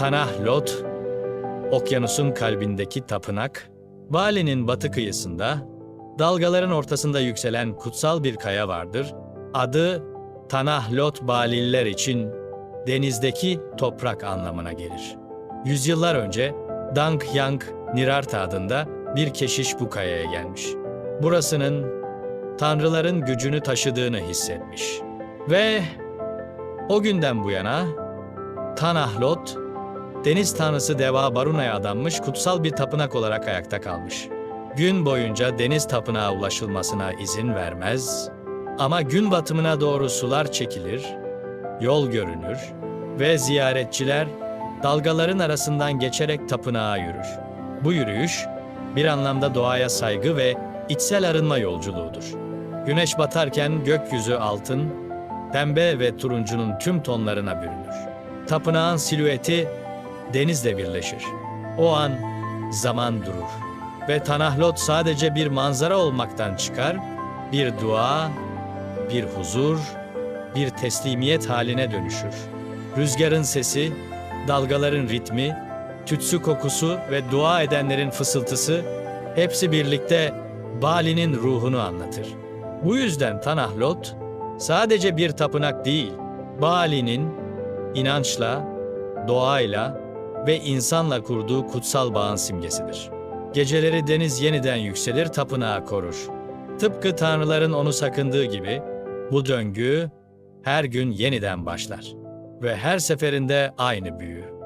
Tanah Lot, okyanusun kalbindeki tapınak, Bali'nin batı kıyısında, dalgaların ortasında yükselen kutsal bir kaya vardır. Adı Tanah Lot Balililer için denizdeki toprak anlamına gelir. Yüzyıllar önce Dang Yang Nirarta adında bir keşiş bu kayaya gelmiş. Burasının tanrıların gücünü taşıdığını hissetmiş. Ve o günden bu yana Tanah Lot, deniz tanrısı Deva Baruna'ya adanmış kutsal bir tapınak olarak ayakta kalmış. Gün boyunca deniz tapınağa ulaşılmasına izin vermez ama gün batımına doğru sular çekilir, yol görünür ve ziyaretçiler dalgaların arasından geçerek tapınağa yürür. Bu yürüyüş bir anlamda doğaya saygı ve içsel arınma yolculuğudur. Güneş batarken gökyüzü altın, pembe ve turuncunun tüm tonlarına bürünür. Tapınağın silüeti denizle birleşir. O an zaman durur ve Tanahlot sadece bir manzara olmaktan çıkar, bir dua, bir huzur, bir teslimiyet haline dönüşür. Rüzgarın sesi, dalgaların ritmi, tütsü kokusu ve dua edenlerin fısıltısı hepsi birlikte Bali'nin ruhunu anlatır. Bu yüzden Tanahlot sadece bir tapınak değil, Bali'nin inançla, doğayla ve insanla kurduğu kutsal bağın simgesidir. Geceleri deniz yeniden yükselir, tapınağı korur. Tıpkı tanrıların onu sakındığı gibi bu döngü her gün yeniden başlar ve her seferinde aynı büyü.